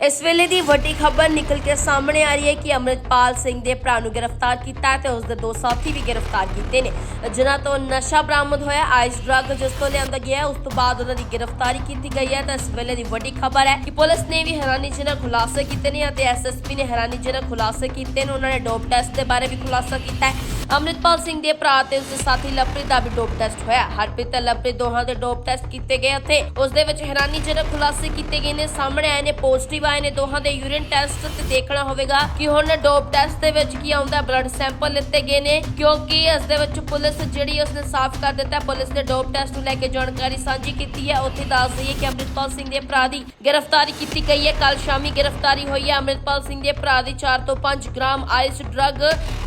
ਇਸ ਵੇਲੇ ਦੀ ਵੱਡੀ ਖਬਰ ਨਿਕਲ ਕੇ ਸਾਹਮਣੇ ਆ ਰਹੀ ਹੈ ਕਿ ਅੰਮ੍ਰਿਤਪਾਲ ਸਿੰਘ ਦੇ ਭਰਾ ਨੂੰ ਗ੍ਰਿਫਤਾਰ ਕੀਤਾ ਹੈ ਤੇ ਉਸ ਦੇ ਦੋ ਸਾਥੀ ਵੀ ਗ੍ਰਿਫਤਾਰ ਕੀਤੇ ਨੇ, ਜਿਨ੍ਹਾਂ ਤੋਂ ਨਸ਼ਾ ਬਰਾਮਦ ਹੋਇਆ, ਆਈਸ ਡਰੱਗ ਜਿਸ ਤੋਂ ਲਿਆਂਦਾ ਗਿਆ ਉਸ ਤੋਂ ਬਾਅਦ ਉਹਨਾਂ ਦੀ ਗ੍ਰਿਫਤਾਰੀ ਕੀਤੀ ਗਈ ਹੈ, ਤਾਂ ਇਸ ਵੇਲੇ ਦੀ ਵੱਡੀ ਖਬਰ ਹੈ ਕਿ ਪੁਲਿਸ ਨੇ ਵੀ ਹੈਰਾਨੀਜਨਕ ਖੁਲਾਸੇ ਕੀਤੇ ਨੇ ਅਤੇ ਐਸਐਸਪੀ ਨੇ ਹੈਰਾਨੀਜਨਕ ਖੁਲਾਸੇ ਕੀਤੇ ਨੇ, ਉਹਨਾਂ ਨੇ ਡੋਪ ਟੈਸਟ ਦੇ ਬਾਰੇ ਵੀ ਖੁਲਾਸਾ ਕੀਤਾ ਹੈ। ਅੰਮ੍ਰਿਤਪਾਲ ਸਿੰਘ ਦੇ ਭਰਾ ਤੇ ਉਸਦੇ ਸਾਥੀ ਲਵਪ੍ਰੀਤ ਦਾ ਵੀ ਡੋਪ ਟੈਸਟ ਹੋਇਆ। ਹਰਪ੍ਰੀਤ ਤੇ ਲਵਪ੍ਰੀਤ ਦੋਹਾਂ ਦੇ ਡੋਪ ਟੈਸਟ ਕੀਤੇ ਗਏ ਅਤੇ ਉਸ ਦੇ ਵਿੱਚ ਹੈਰਾਨੀਜਨਕ ਖੁਲਾਸੇ ਕੀਤੇ ਗਏ ਨੇ। ਸਾਹਮਣੇ ਆਏ ਨੇ, ਪੋਜ਼ਿਟਿਵ ਆਏ ਨੇ। ਦੋਹਾਂ ਦੇ ਯੂਰਿਨ ਟੈਸਟ ਤੇ ਦੇਖਣਾ ਹੋਵੇਗਾ ਕਿ ਹੁਣ ਡੋਪ ਟੈਸਟ ਦੇ ਵਿੱਚ ਕੀ ਆਉਂਦਾ, ਬਲੱਡ ਸੈਂਪਲ ਲਿੱਤੇ ਗਏ ਨੇ, ਕਿਉਂਕਿ ਇਸ ਦੇ ਵਿੱਚ ਪੁਲਿਸ ਜਿਹੜੀ ਉਸਨੇ ਸਾਫ਼ ਕਰ ਦਿੱਤਾ ਪੁਲਿਸ ਨੇ ਡੋਪ ਟੈਸਟ ਨੂੰ ਲੈ ਕੇ ਜਾਣਕਾਰੀ ਸਾਂਝੀ ਕੀਤੀ ਹੈ। ਉੱਥੇ ਦੱਸ ਦਈਏ ਕਿ ਅੰਮ੍ਰਿਤਪਾਲ ਸਿੰਘ ਦੇ ਭਰਾ ਦੀ ਗ੍ਰਿਫਤਾਰੀ ਕੀਤੀ ਗਈ ਹੈ। ਕੱਲ ਸ਼ਾਮੀ ਗ੍ਰਿਫਤਾਰੀ ਹੋਈ ਹੈ। ਅੰਮ੍ਰਿਤਪਾਲ ਸਿੰਘ ਦੇ ਭਰਾ ਦੀ 4 ਤੋਂ 5 ਗ੍ਰਾਮ ਆਈਸ ਡਰੱਗ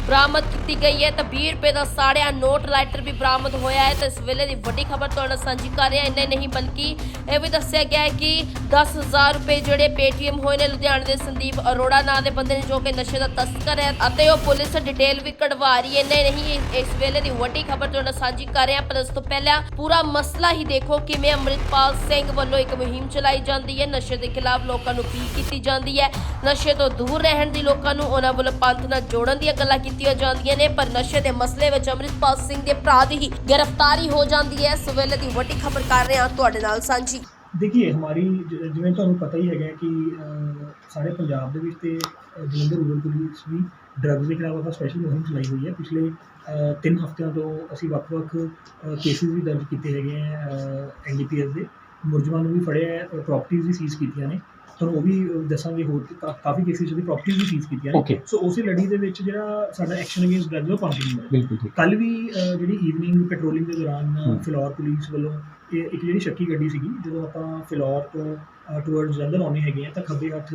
ਬਰਾਮਦ ਕੀਤੀ ਗਈ ਹੈ। ਤਾਂ 20 ਰੁਪਏ ਦਾ ਸਾੜਿਆ। ਨੋਟ ਲਾਈਟਰ ਵੀ ਬਰਾਮਦ ਹੋਇਆ ਹੈ ਤਾਂ ਇਸ ਵੇਲੇ ਦੀ ਵੱਡੀ ਖਬਰ ਤੁਹਾਡੇ ਸਾਂਝੀ ਕਰ ਰਹੇ। ਹਾਂ ਇੰਨੇ ਨਹੀਂ ਬਲਕਿ ਇਹ ਵੀ ਦੱਸਿਆ ਗਿਆ ਹੈ ਕਿ 10000 ਰੁਪਏ ਜਿਹੜੇ ਪੇਟੀਐਮ ਹੋਏ ਨੇ ਲੁਧਿਆਣੇ ਦੇ ਸੰਦੀਪ ਅਰੋੜਾ ਨਾਂ ਦੇ ਬੰਦੇ ਨੇ ਜੋ ਕਿ ਨਸ਼ੇ ਦਾ ਤਸਕਰ ਹੈ ਅਤੇ ਉਹ ਪੁਲਿਸ ਡਿਟੇਲ ਵੀ ਕਢਵਾ ਰਹੀ ਹੈ। ਇੰਨੇ ਨਹੀਂ, ਇਸ- ਵੇਲੇ ਦੀ ਵੱਡੀ ਖਬਰ ਤੁਹਾਡੇ ਨਾਲ ਸਾਂਝੀ ਕਰ ਰਹੇ। ਹਾਂ ਪਰ ਉਸ ਤੋਂ ਪਹਿਲਾਂ ਪੂਰਾ ਮਸਲਾ ਹੀ ਦੇਖੋ ਕਿਵੇਂ ਅੰਮ੍ਰਿਤਪਾਲ ਸਿੰਘ ਵੱਲੋਂ ਇੱਕ ਮੁਹਿੰਮ ਚਲਾਈ ਜਾਂਦੀ ਹੈ। ਨਸ਼ੇ ਦੇ ਖਿਲਾਫ ਲੋਕਾਂ ਨੂੰ ਅਪੀਲ ਕੀਤੀ ਜਾਂਦੀ ਹੈ। ਨਸ਼ੇ ਤੋਂ ਦੂਰ ਰਹਿਣ ਦੀ ਲੋਕਾਂ ਨੂੰ ਉਹਨਾਂ ਵੱਲੋਂ ਪੰਥ ਨਾਲ ਜੋੜਨ ਦੀਆਂ ਗੱਲਾਂ ਕੀਤੀਆਂ ਜਾਂਦੀਆਂ ਨੇ, ਪਰ ਨਸ਼ੇ ਦੇ ਮਸਲੇ ਵਿੱਚ ਅੰਮ੍ਰਿਤਪਾਲ ਸਿੰਘ ਦੇ ਭਰਾ ਦੀ ਹੀ ਗ੍ਰਿਫਤਾਰੀ ਹੋ ਜਾਂਦੀ ਹੈ। ਇਸ ਦੀ ਵੱਡੀ ਖਬਰ ਕਰ ਰਹੇ ਹਾਂ ਤੁਹਾਡੇ ਨਾਲ ਸਾਂਝੀ। ਦੇਖੀਏ ਹਮਾਰੀ ਜ- ਜਿਵੇਂ ਤੁਹਾਨੂੰ ਪਤਾ ਹੀ ਹੈਗਾ ਕਿ ਅਹ, ਸਾਡੇ ਪੰਜਾਬ ਦੇ ਵਿੱਚ ਤੇ ਅਹ, ਜਲੰਧਰ ਰੂਰਲ ਪੁਲਿਸ ਵੀ ਡਰੱਗਸ ਦੇ ਖਿਲਾਫ ਆਪਾਂ ਸਪੈਸ਼ਲ ਮੁਹਿੰਮ ਚਲਾਈ ਹੋਈ ਹੈ। ਪਿਛਲੇ ਅਹ, ਤਿੰਨ ਹਫ਼ਤਿਆਂ ਤੋਂ ਅਸੀਂ ਵੱਖ-ਵੱਖ ਕੇਸਿਸ ਵੀ ਦਰਜ ਕੀਤੇ ਹੈਗੇ ਆ ਐਨਡੀਪੀਐਸ ਦੇ। ਮੁਲਜ਼ਮਾਂ ਨੂੰ ਵੀ ਫੜਿਆ ਹੈ ਪ੍ਰਾਪਰਟੀਆਂ ਵੀ ਸੀਜ਼ ਕੀਤੀਆਂ ਨੇ। ਤੁਹਾਨੂੰ ਉਹ ਵੀ ਦੱਸਾਂਗੇ ਹੋਰ ਕਾਫੀ ਕੇਸਿਸ ਦੀ ਪ੍ਰਾਪਰਟੀਆਂ ਵੀ ਸੀਜ਼ ਕੀਤੀਆਂ ਨੇ. ਸੋ ਉਸੇ ਲੜੀ ਦੇ ਵਿੱਚ ਜਿਹੜਾ ਸਾਡਾ ਐਕਸ਼ਨ ਅਗੇਂਸਟ ਡਰੱਗਸ ਉਹ ਕੰਟੀਨਿਊ ਹੈ ਕੱਲ ਵੀ ਜਿਹੜੀ ਈਵਨਿੰਗ ਪੈਟਰੋਲਿੰਗ ਦੇ ਦੌਰਾਨ। ਫਿਲੌਰ ਪੁਲਿਸ ਵੱਲੋਂ ਇਹ ਇੱਕ ਜਿਹੜੀ ਸ਼ੱਕੀ ਗੱਡੀ ਸੀਗੀ ਜਦੋਂ ਆਪਾਂ ਫਿਲੌਰ ਤੋਂ ਟੁਵਰਡਸ ਜਲੰਧਰ ਆਉਣੇ ਹੈਗੇ ਆ ਤਾਂ ਖੱਬੇ ਹੱਥ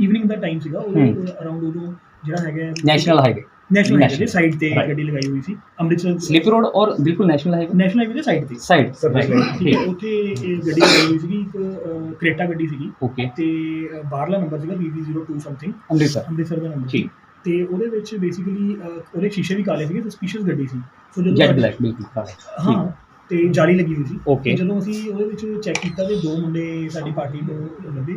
ਈਵਨਿੰਗ ਦਾ ਟਾਈਮ ਸੀਗਾ ਹਮ। ਅਰਾਊਂਡ ਉਦੋਂ ਜਿਹੜਾ ਹੈਗਾ national highway national highway side side ਤੇ. ਗੱਡੀ ਲਗਾਈ ਹੋਈ ਸੀ ਅੰਮ੍ਰਿਤਸਰ ਸਲਿਪ ਰੋਡ ਔਰ ਬਿਲਕੁਲ national highway national highway side side ਤੇ। ਸਾਈਡ ਠੀਕ ਉੱਥੇ ਇਹ ਗੱਡੀ ਲਗਾਈ ਹੋਈ ਸੀਗੀ ਇੱਕ ਕ੍ਰੇਟਾ ਗੱਡੀ ਸੀਗੀ। ਓਕੇ ਤੇ ਬਾਹਰਲਾ ਨੰਬਰ ਸੀਗਾ BB02 ਸਮਥਿੰਗ ਅੰਮ੍ਰਿਤਸਰ। ਅੰਮ੍ਰਿਤਸਰ ਦਾ ਨੰਬਰ ਠੀਕ। ਤੇ ਉਹਦੇ ਵਿੱਚ ਬੇਸਿਕਲੀ ਉਹਦੇ ਸ਼ੀਸ਼ੇ ਵੀ ਕਾਲੇ ਸੀਗੇ ਸਸਪੀਸ਼ੀਅਸ ਗੱਡੀ ਸੀ। ਸੋ ਜੈਟ ਬਲੈਕ ਬਿਲਕੁਲ ਕਾਲਾ। ਹਾਂ ਤੇ ਜਾਲੀ ਲੱਗੀ ਹੋਈ ਸੀ। ਜਦੋਂ ਅਸੀਂ ਉਹਦੇ ਵਿੱਚ ਚੈੱਕ ਕੀਤਾ ਤੇ ਦੋ ਮੁੰਡੇ ਸਾਡੀ ਪਾਰਟੀ ਤੋਂ ਲੱਭੇ।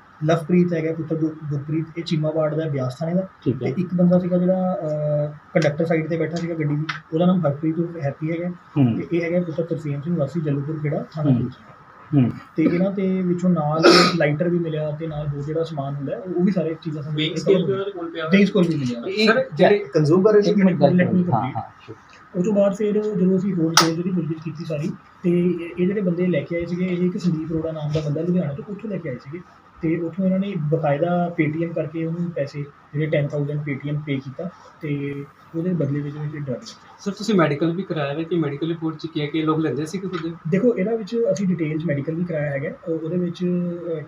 ਲਵਪ੍ਰੀਤ ਹੈਗਾ ਪੁੱਤਰ ਗੁਰ- ਗੁਰਪ੍ਰੀਤ ਇਹ ਚੀਮਾਬਾੜ ਦਾ ਬਿਆਸ ਥਾਣੇ ਦਾ। ਤੇ ਹੈ। ਇੱਕ ਬੰਦਾ ਸੀਗਾ ਜਿਹੜਾ ਕੰਡਕਟਰ ਸਾਈਡ ਤੇ ਬੈਠਾ ਸੀਗਾ ਗੱਡੀ ਦੀ ਉਹਦਾ ਨਾਮ ਹਰਪ੍ਰੀਤ ਉਰਫ ਹੈਪੀ ਹੈਗਾ। ਤੇ ਇਹ ਹੈਗਾ ਪੁੱਤਰ ਤਰਸੇਮ ਸਿੰਘ ਵਾਸੀ ਜਲੂਪੁਰ ਖੇੜਾ ਥਾਣਾ ਹੂੰ। ਪੁਲਿਸ ਹੂੰ। ਤੇ ਇਹਨਾਂ ਤੇ ਵਿੱਚੋਂ ਨਾਲ ਲਾਈਟਰ ਵੀ ਮਿਲਿਆ ਤੇ ਨਾਲ ਹੋਰ ਜਿਹੜਾ ਸਮਾਨ ਹੁੰਦਾ ਉਹ ਉਹ ਵੀ ਸਾਰੇ ਚੀਜ਼ਾਂ ਸਾਨੂੰ ਉਹਦੇ ਕੋਲ ਵੀ ਮਿਲਿਆ। ਸਰ ਜਿਹੜੇ ਕੰਜ਼ੂਮ ਕਰ ਇੱਕ ਮਿੰਟ ਗੱਲ Let me ਕਰੋ। ਹਾਂ complete. ਹਾਂ ਉਹ ਤੋਂ ਬਾਅਦ ਫਿਰ ਜਦੋਂ ਅਸੀਂ ਹੋਰ ਡਿਟੇਲ ਜਿਹੜੀ ਪੁੱਛਗਿੱਛ ਕੀਤੀ ਸਾਰੀ ਤੇ ਇਹ ਜਿਹੜੇ ਬੰਦੇ ਲੈ ਕੇ ਆਏ ਸੀਗੇ ਇਹ ਇੱਕ ਸੰਦੀਪ ਅਰੋੜਾ ਨਾਮ ਦਾ ਬੰਦਾ ਲੁਧਿਆਣਾ ਤੋਂ ਉੱਥੋਂ ਲੈ ਕੇ ਆਏ ਸੀਗੇ। ਤੇ ਉੱਥੋਂ ਇਹਨਾਂ ਨੇ ਬਕਾਇਦਾ ਪੇਟੀਐਮ ਕਰਕੇ ਉਹਨੂੰ ਪੈਸੇ ਜਿਹੜੇ 10000 ਪੇਟੀਐਮ ਪੇ ਕੀਤਾ ਤੇ ਉਹਦੇ ਬਦਲੇ ਵਿੱਚ ਵਿੱਚ ਡਰਗ ਸਰ ਤੁਸੀਂ ਮੈਡੀਕਲ ਵੀ ਕਰਾਇਆ ਹੈ ਕਿ ਮੈਡੀਕਲ ਰਿਪੋਰਟ ਚ ਕੀ ਹੈ ਕਿ ਲੋਕ ਲੈਂਦੇ ਸੀ ਕਿ ਖੁਦ? ਦੇਖੋ ਇਹਦਾ ਵਿੱਚ ਅਸੀਂ ਡਿਟੇਲਸ ਮੈਡੀਕਲ ਵੀ ਕਰਾਇਆ ਹੈਗਾ। ਉਹ- ਉਹਦੇ ਵਿੱਚ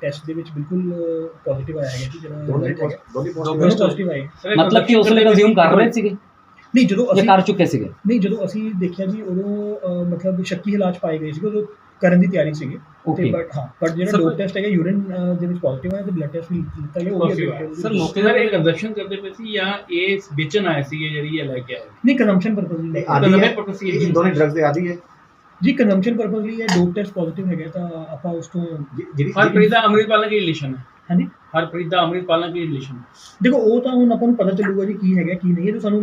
ਟੈਸਟ ਦੇ ਵਿੱਚ ਬਿਲਕੁਲ ਪੋਜ਼ਿਟਿਵ ਆਇਆ ਹੈਗਾ ਕਿ ਜਿਹੜਾ ਦੋਨੇ result ਹੈਗਾ। ਦੋਨੇ ਦੋਨੋਂ ਪੋਜ਼ਿਟਿਵ ਪੋਜ਼ਿਟਿਵ ਆਏ ਮਤਲਬ ਕਿ ਉਸ ਵੇਲੇ ਕੰਜ਼ਿਊਮ ਕਰ ਰਹੇ ਸੀਗੇ? ਨਹੀਂ ਜਦੋਂ ਅਸੀਂ ਕਰ ਚੁੱਕੇ ਸੀਗੇ। ਨਹੀਂ ਜਦੋਂ ਅਸੀਂ ਦੇਖਿਆ ਜੀ ਉਦੋਂ ਮਤਲਬ ਸ਼ੱਕੀ ਹਾਲਾਤ ਪਾਏ ਗਏ ਸੀ ਉਦੋਂ ਕਰਨ ਦੀ ਤਿਆਰੀ ਸੀਗੀ। ਤੇ ਬਟ ਹਾਂ ਬਟ ਜਿਹੜਾ ਡੋਪ ਟੈਸਟ ਹੈਗਾ ਯੂਰਿਨ ਦੇ ਵਿੱਚ ਪੋਜ਼ਿਟਿਵ ਆਇਆ ਤੇ ਬਲੱਡ ਟੈਸਟ ਵੀ ਕੀਤਾ ਗਿਆ ਉਹ ਵੀ। ਸਰ ਮੌਕੇ ਦਾ ਇਹ ਕੰਜ਼ਪਸ਼ਨ ਕਰਦੇ ਪਏ ਸੀ ਜਾਂ ਇਹ ਵੇਚਣ ਆਏ ਸੀ ਜਿਹੜੀ ਇਹ ਲੈ ਕੇ ਆਏ? ਨਹੀਂ ਕੰਜ਼ੰਪਸ਼ਨ ਪਰਪਸ ਲਈ। ਆਦੀ ਹੈ ਇਹ ਦੋਨੇ ਡਰੱਗਸ ਦੇ ਆਦੀ ਹੈ। ਜੀ ਕੰਜ਼ੰਪਸ਼ਨ ਪਰਪਸ ਲਈ ਇਹ ਡੋਪ ਟੈਸਟ ਪੋਜ਼ਿਟਿਵ ਹੈਗਾ ਤਾਂ ਆਪਾਂ ਉਸ ਤੋਂ ਜਿਹੜੀ ਹਰਪ੍ਰੀਤ ਦਾ ਅੰਮ੍ਰਿਤਪਾਲ ਨਾਲ ਕੀ ਰਿਲੇਸ਼ਨ ਹੈ? ਹਾਂਜੀ? ਹਰਪ੍ਰੀਤ ਦਾ ਅੰਮ੍ਰਿਤਪਾਲ ਨਾਲ ਕੀ ਰਿਲੇਸ਼ਨ ਹੈ ਦੇਖੋ ਉਹ ਤਾਂ ਹੁਣ ਆਪਾਂ ਨੂੰ ਪਤਾ ਚੱਲੂਗਾ ਜੀ ਕੀ ਹੈਗਾ ਕੀ ਨਹੀਂ ਇਹ ਤਾਂ ਸਾਨੂੰ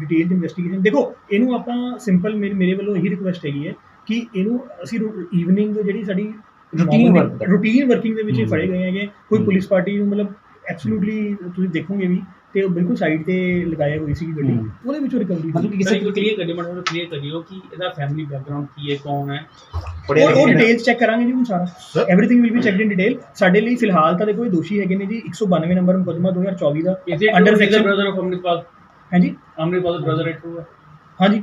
ਡਿਟੇਲ ਇਨਵੈਸਟੀਗੇਸ਼ਨ ਦੇਖੋ ਇਹਨੂੰ ਆਪਾਂ ਸਿੰਪਲ ਮੇਰੇ ਵੱਲੋਂ ਇਹੀ ਰਿਕੁਐਸਟ ਹੈਗੀ ਹੈ ਕਿ ਇਹਨੂੰ ਅਸੀਂ ਈਵਨਿੰਗ ਜਿਹੜੀ ਸਾਡੀ। ਰੂਟੀਨ ਵਰਕਿੰਗ ਦੇ ਵਿੱਚ। ਫੜੇ ਗਏ ਹੈਗੇ ਕੋਈ। ਪੁਲਿਸ ਪਾਰਟੀ ਨੂੰ ਮਤਲਬ ਐਬਸੋਲੂਟਲੀ ਤੁਸੀਂ ਦੇਖੋਗੇ ਵੀ ਤੇ ਉਹ ਬਿਲਕੁਲ ਸਾਈਡ ਤੇ ਲਗਾਇਆ ਹੋਈ ਸੀ ਗੱਡੀ। ਉਹਦੇ ਵਿੱਚੋਂ ਰਿਕਵਰੀ ਮਤਲਬ ਕਿ ਕਿਸੇ ਨੂੰ ਕਲੀਅਰ ਕਰੀ ਮਤਲਬ ਕਲੀਅਰ ਕਰਿਓ ਕਿ ਇਹਦਾ ਫੈਮਿਲੀ ਬੈਕਗ੍ਰਾਉਂਡ ਕੀ ਹੈ ਕੌਣ ਹੈ? ਉਹ ਲਿਖਿਆ ਹੈ। ਡਿਟੇਲਸ ਚੈੱਕ ਕਰਾਂਗੇ ਜੀ ਹੁਣ ਸਾਰਾ? Everything will be checked in detail ਸਾਡੇ ਲਈ ਫਿਲਹਾਲ ਤਾਂ ਦੇਖੋ ਇਹ ਦੋਸ਼ੀ ਹੈਗੇ ਨੇ ਜੀ 192 ਨੰਬਰ ਮੁਕੱਦਮਾ 2024 ਦਾ under section- brother of Amritpal ਹਾਂਜੀ। ਅੰਮ੍ਰਿਤਪਾਲ ਦਾ ਬ੍ਰਦਰ ਹੈ ਹੈ। ਹਾਂਜੀ।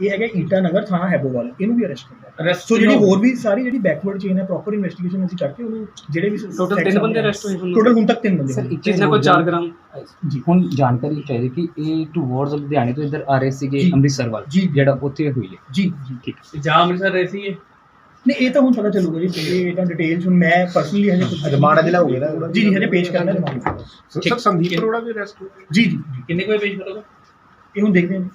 ਇਹ ਹੈਗਾ ਈਟਾ ਨਗਰ ਥਾਣਾ ਹੈਬੋਵਾਲ ਇਹਨੂੰ ਵੀ ਅਰੈਸਟ ਕੀਤਾ Arrest ਸੋ ਜਿਹੜੀ ਕਿਉਂ? ਹੋਰ ਵੀ ਸਾਰੀ ਜਿਹੜੀ ਬੈਕਵਰਡ ਚੇਨ ਹੈ ਪ੍ਰੋਪਰ ਇਨਵੈਸਟੀਗੇਸ਼ਨ ਅਸੀਂ ਕਰਕੇ ਉਹਨੂੰ ਜਿਹੜੇ ਵੀ Total ਤਿੰਨ ਬੰਦੇ arrest ਹੋਏ ਹੁਣ? ਟੋਟਲ ਹੁਣ ਤੱਕ ਤਿੰਨ ਬੰਦੇ ਸਰ ਹੋਏ। ਇੱਕ ਜਿਸ ਚੀਜ਼ ਨੇ ਕੋਈ ਹੋਰ 4 ਜਾਣ- ਗ੍ਰਾਮ ਜੀ ਹੁਣ ਜਾਣਕਾਰੀ ਚਾਹੀਦੀ ਕਿ ਇਹ ਟੂਵਰਡਸ ਲੁਧਿਆਣੇ ਤੋਂ ਇੱਧਰ ਆ ਰਹੇ ਸੀਗੇ ਜੀ। ਅੰਮ੍ਰਿਤਸਰ ਵੱਲ ਜੀ। ਜਿਹੜਾ ਉੱਥੇ ਹੋਈ ਹੈ ਜੀ ਜੀ ਠੀਕ ਜਾਂ ਅੰਮ੍ਰਿਤਸਰ ਰਹੇ ਸੀ ਇਹ ਨਹੀਂ ਇਹ ਤਾਂ ਹੁਣ ਪਤਾ ਚੱਲੂਗਾ ਜੀ ਇਹ ਤਾਂ ਡਿਟੇਲਸ ਹੁਣ ਮੈਂ ਪਰਸਨਲੀ ਹਜੇ ਕੁਝ ਰਿਮਾਂਡ ਅਜੇ ਲਾਓਗੇ ਨਾ? ਜੀ ਜੀ ਹਜੇ ਪੇਸ਼ ਕਰਨਾ ਰਿਮਾਂਡ ਸਰ ਸੰਦੀਪ ਅਰੋੜਾ ਵੀ ਅਰੈਸਟ ਜੀ ਜੀ ਜੀ। ਕਿੰਨੇ ਕੋਈ ਪੇਸ਼ ਕਰੋਗੇ ਇਹ ਹੁਣ ਦੇਖਦੇ ਹਾਂ।